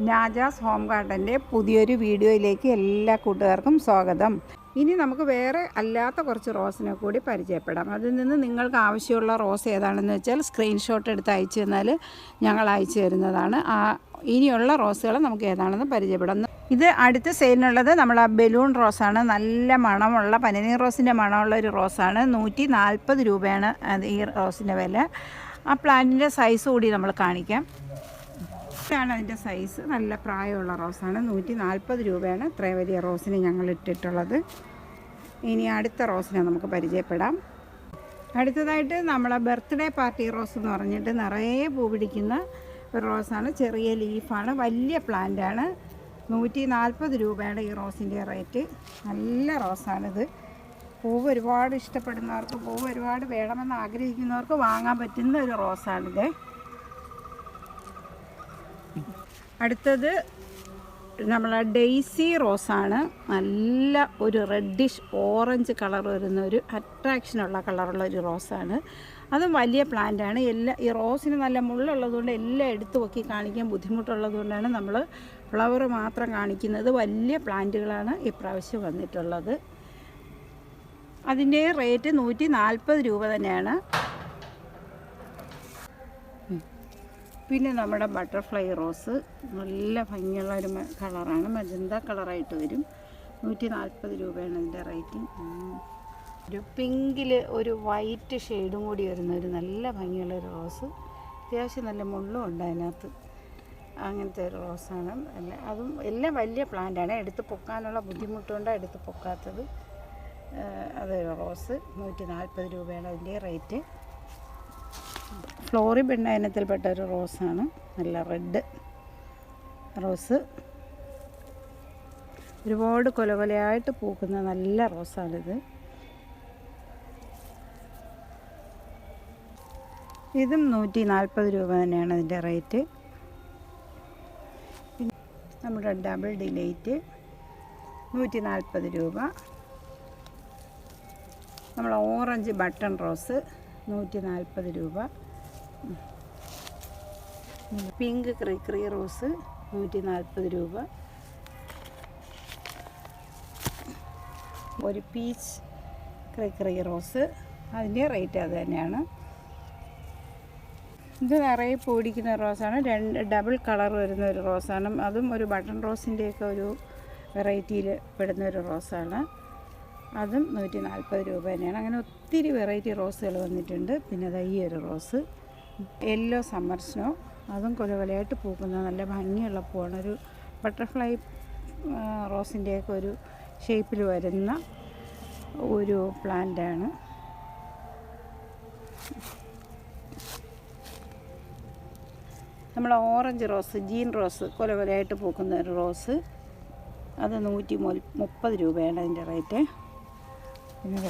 നാജാസ് home ഗാർഡന്റെ പുതിയൊരു വീഡിയോയിലേക്ക് എല്ലാ കൂട്ടുകാർക്കും സ്വാഗതം. ഇനി നമുക്ക് വേറെ അല്ലാത്ത കുറച്ച് റോസിനെ കൂടി പരിചയപ്പെടാം. അതിൽ നിന്ന് നിങ്ങൾക്ക് ആവശ്യമുള്ള റോസ് ഏതാണെന്ന് വെച്ചാൽ സ്ക്രീൻഷോട്ട് എടുത്ത് അയച്ചു തന്നാൽ ഞങ്ങൾ അയച്ചു തരുന്നതാണ്. ആ ഇനിയുള്ള റോസുകൾ നമുക്ക് ഏതാണെന്ന് പരിചയപ്പെടാം. ഇത് അടുത്ത സെയിലിനുള്ളത് നമ്മൾ ആ ബലൂൺ റോസാണ്. നല്ല മണമുള്ള പനിനീർ റോസിന്റെ മണമുള്ള ഒരു റോസാണ്. നൂറ്റി നാൽപ്പത് രൂപയാണ് ഈ റോസിന്റെ വില. ആ പ്ലാന്റിന്റെ സൈസ് കൂടി നമ്മൾ കാണിക്കാം. ഇതാണ് അതിന്റെ സൈസ്. നല്ല പ്രായമുള്ള റോസാണ്. നൂറ്റി നാൽപ്പത് രൂപയാണ് ഇത്രയും വലിയ റോസിന് ഞങ്ങൾ ഇട്ടിട്ടുള്ളത്. ഇനി അടുത്ത റോസിനെ നമുക്ക് പരിചയപ്പെടാം. അടുത്തതായിട്ട് നമ്മളെ ബർത്ത്ഡേ പാർട്ടി റോസ് എന്ന് പറഞ്ഞിട്ട് നിറയെ പൂ പിടിക്കുന്ന ഒരു റോസാണ്. ചെറിയ ലീഫാണ്. വലിയ പ്ലാന്റാണ്. നൂറ്റി നാൽപ്പത് രൂപയാണ് ഈ റോസിന്റെ റേറ്റ്. നല്ല റോസാണിത്. പൂവ് ഒരുപാട് ഇഷ്ടപ്പെടുന്നവർക്ക് പൂവ് ഒരുപാട് വേണമെന്ന് ആഗ്രഹിക്കുന്നവർക്ക് വാങ്ങാൻ പറ്റുന്ന ഒരു റോസാണിത്. അടുത്തത് നമ്മളെ ഡെയ്സി റോസാണ്. നല്ല ഒരു റെഡിഷ് ഓറഞ്ച് കളർ വരുന്ന ഒരു അട്രാക്ഷനുള്ള കളറുള്ള ഒരു റോസാണ്. അതും വലിയ പ്ലാന്റാണ്. എല്ലാ ഈ റോസിന് നല്ല മുള്ളുള്ളതുകൊണ്ട് എല്ലാം എടുത്തു പൊക്കി കാണിക്കാൻ ബുദ്ധിമുട്ടുള്ളതുകൊണ്ടാണ് നമ്മൾ ഫ്ലവർ മാത്രം കാണിക്കുന്നത്. വലിയ പ്ലാന്റുകളാണ് ഇപ്രാവശ്യം വന്നിട്ടുള്ളത്. അതിന്റെ റേറ്റ് നൂറ്റി നാൽപ്പത് രൂപ തന്നെയാണ്. പിന്നെ നമ്മുടെ ബട്ടർഫ്ലൈ റോസ് നല്ല ഭംഗിയുള്ള ഒരു കളറാണ്. മജന്ത കളറായിട്ട് വരും. നൂറ്റി നാൽപ്പത് രൂപയാണ് ഇതിന്റെ റേറ്റ്. ഒരു പിങ്കിൽ ഒരു വൈറ്റ് ഷെയ്ഡും കൂടി വരുന്ന ഒരു നല്ല ഭംഗിയുള്ള ഒരു റോസ്. അത്യാവശ്യം നല്ല മുള്ളും ഉണ്ട് അതിനകത്ത്. അങ്ങനത്തെ ഒരു റോസാണ്. അതും എല്ലാം വലിയ പ്ലാന്റാണ് എടുത്ത് പൊക്കാനുള്ള ബുദ്ധിമുട്ടുകൊണ്ടാണ് എടുത്ത് പൊക്കാത്തത്. അതൊരു റോസ്. നൂറ്റി നാൽപ്പത് രൂപയാണ് അതിന്റെ റേറ്റ്. ഫ്ലോറി പെണ്ണയനത്തിൽപ്പെട്ട ഒരു റോസാണ്. നല്ല റെഡ് റോസ്. ഒരുപാട് കൊല കൊലയായിട്ട് പൂക്കുന്ന നല്ല റോസാണിത്. ഇതും നൂറ്റി നാൽപ്പത് രൂപ തന്നെയാണ് ഇതിന്റെ റേറ്റ്. നമ്മുടെ ഡബിൾ ഡിലേറ്റ് നൂറ്റി നാൽപ്പത് രൂപ. നമ്മൾ ഓറഞ്ച് ബട്ടൺ റോസ് നൂറ്റി നാൽപ്പത് രൂപ. പിങ്ക് ക്രിക്രി റോസ് നൂറ്റി നാൽപ്പത് രൂപ. ഒരു പീച്ച് ക്രിക്രി റോസ്. അതിന്റെ റേറ്റ് അത് തന്നെയാണ്. ഇത് നിറയെ പൂടിക്കുന്ന റോസാണ്. രണ്ട് ഡബിൾ കളർ വരുന്ന ഒരു റോസാണ്. അതും ഒരു ബട്ടൺ റോസിന്റെയൊക്കെ ഒരു വെറൈറ്റിയിൽ പെടുന്ന ഒരു റോസാണ്. അതും നൂറ്റി നാൽപ്പത് രൂപ തന്നെയാണ്. അങ്ങനെ ഒത്തിരി വെറൈറ്റി റോസുകൾ വന്നിട്ടുണ്ട്. പിന്നെ ദാ ഈ ഒരു റോസ്. Yellow summer snow. അതും കൊലകൊലയായിട്ട് പൂക്കുന്ന നല്ല ഭംഗിയുള്ള പൂവാണ്. ഒരു ബട്ടർഫ്ലൈ റോസിന്റെയൊക്കെ ഒരു ഷേപ്പിൽ വരുന്ന ഒരു പ്ലാന്റാണ്. നമ്മൾ ഓറഞ്ച് റോസ് ജീൻ റോസ് കൊലകൊലയായിട്ട് പൂക്കുന്ന ഒരു റോസ്. അത് നൂറ്റി മുപ്പത് രൂപയാണ് അതിന്റെ റേറ്റ്. പിന്നെ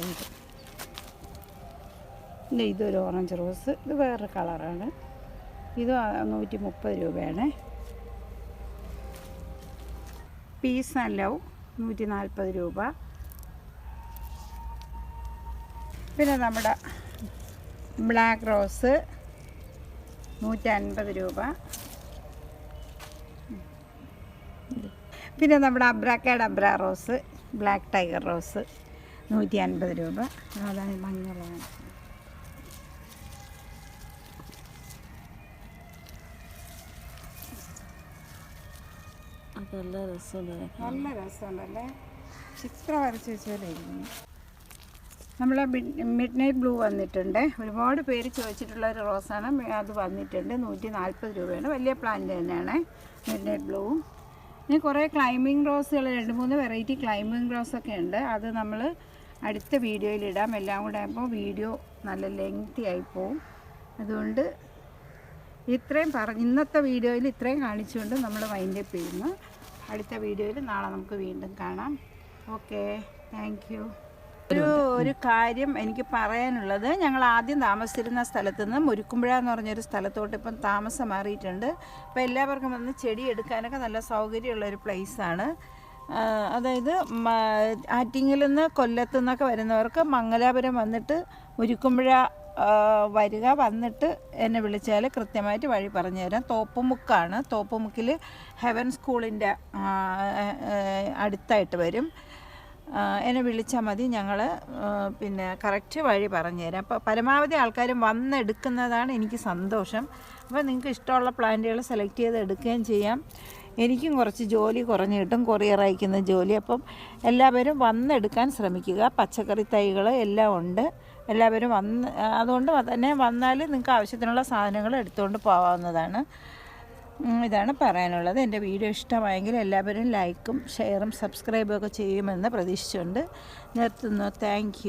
പിന്നെ ഇതൊരു ഓറഞ്ച് റോസ് ഇത് വേറൊരു കളറാണ്. ഇത് നൂറ്റി മുപ്പത് രൂപയാണ്. പീസ് ആൻഡ് ലവ് നൂറ്റി നാൽപ്പത് രൂപ. പിന്നെ നമ്മുടെ ബ്ലാക്ക് റോസ് നൂറ്റി അൻപത് രൂപ. പിന്നെ നമ്മുടെ abracadabra rose black tiger rose നൂറ്റി അൻപത് രൂപ. അതാണ് മഞ്ഞളാണ് അതല്ല രസമുണ്ട് നല്ല രസമുണ്ടല്ലേ? ചിത്രം വരച്ച് നമ്മൾ മിഡ് നൈറ്റ് ബ്ലൂ വന്നിട്ടുണ്ട്. ഒരുപാട് പേര് ചോദിച്ചിട്ടുള്ള ഒരു റോസാണ്. അത് വന്നിട്ടുണ്ട്. നൂറ്റി നാൽപ്പത് രൂപയാണ്. വലിയ പ്ലാന്റ് തന്നെയാണ് മിഡ് നൈറ്റ് ബ്ലൂവും ഇനി കുറേ ക്ലൈമ്പിംഗ് റോസുകൾ രണ്ട് മൂന്ന് വെറൈറ്റി ക്ലൈമ്പിംഗ് റോസൊക്കെ ഉണ്ട്. അത് നമ്മൾ അടുത്ത വീഡിയോയിൽ ഇടാം. എല്ലാം കൂടെ ആകുമ്പോൾ വീഡിയോ നല്ല ലെങ്തി ആയിപ്പോവും അതുകൊണ്ട് ഇത്രയും പറഞ്ഞ ഇന്നത്തെ വീഡിയോയിൽ ഇത്രയും കാണിച്ചുകൊണ്ട് നമ്മൾ വൈൻഡപ്പ് ചെയ്യുന്നു. അടുത്ത വീഡിയോയിൽ നാളെ നമുക്ക് വീണ്ടും കാണാം. ഓക്കെ താങ്ക് യു ഒരു ഒരു കാര്യം എനിക്ക് പറയാനുള്ളത് ഞങ്ങൾ ആദ്യം താമസിച്ചിരുന്ന സ്ഥലത്ത് നിന്ന് മുരുക്കുമ്പുഴ എന്ന് പറഞ്ഞൊരു സ്ഥലത്തോട്ട് ഇപ്പം താമസം മാറിയിട്ടുണ്ട്. അപ്പോൾ എല്ലാവർക്കും വന്ന് ചെടി എടുക്കാനൊക്കെ നല്ല സൗകര്യമുള്ള ഒരു പ്ലേസാണ് അതായത് ആറ്റിങ്ങിൽ നിന്ന് കൊല്ലത്തു നിന്നൊക്കെ വരുന്നവർക്ക് മംഗലാപുരം വന്നിട്ട് മുരുക്കുമ്പുഴ വരിക വന്നിട്ട് എന്നെ വിളിച്ചാൽ കൃത്യമായിട്ട് വഴി പറഞ്ഞു തരാം തോപ്പുമുക്കാണ്. തോപ്പുമുക്കിൽ ഹെവൻ സ്കൂളിന്റെ അടുത്തായിട്ട് വരും. എന്നെ വിളിച്ചാൽ മതി. ഞങ്ങൾ പിന്നെ കറക്റ്റ് വഴി പറഞ്ഞു തരാം അപ്പോൾ പരമാവധി ആൾക്കാരും വന്നെടുക്കുന്നതാണ് എനിക്ക് സന്തോഷം. അപ്പോൾ നിങ്ങൾക്ക് ഇഷ്ടമുള്ള പ്ലാന്റുകൾ സെലക്ട് ചെയ്ത് എടുക്കുകയും ചെയ്യാം. എനിക്കും കുറച്ച് ജോലി കുറഞ്ഞ് കിട്ടും. കൊറിയർ അയക്കുന്ന ജോലി. അപ്പം എല്ലാവരും വന്നെടുക്കാൻ ശ്രമിക്കുക. പച്ചക്കറി തൈകൾ എല്ലാം ഉണ്ട്. എല്ലാവരും വന്ന് അതുകൊണ്ട് തന്നെ വന്നാൽ നിങ്ങൾക്ക് ആവശ്യത്തിനുള്ള സാധനങ്ങൾ എടുത്തുകൊണ്ട് പോകാവുന്നതാണ് ഇതാണ് പറയാനുള്ളത്. എന്റെ വീഡിയോ ഇഷ്ടമായെങ്കിൽ എല്ലാവരും ലൈക്കും ഷെയറും സബ്സ്ക്രൈബും ഒക്കെ ചെയ്യുമെന്ന് പ്രതീക്ഷിച്ചുകൊണ്ട് നിർത്തുന്നു. താങ്ക്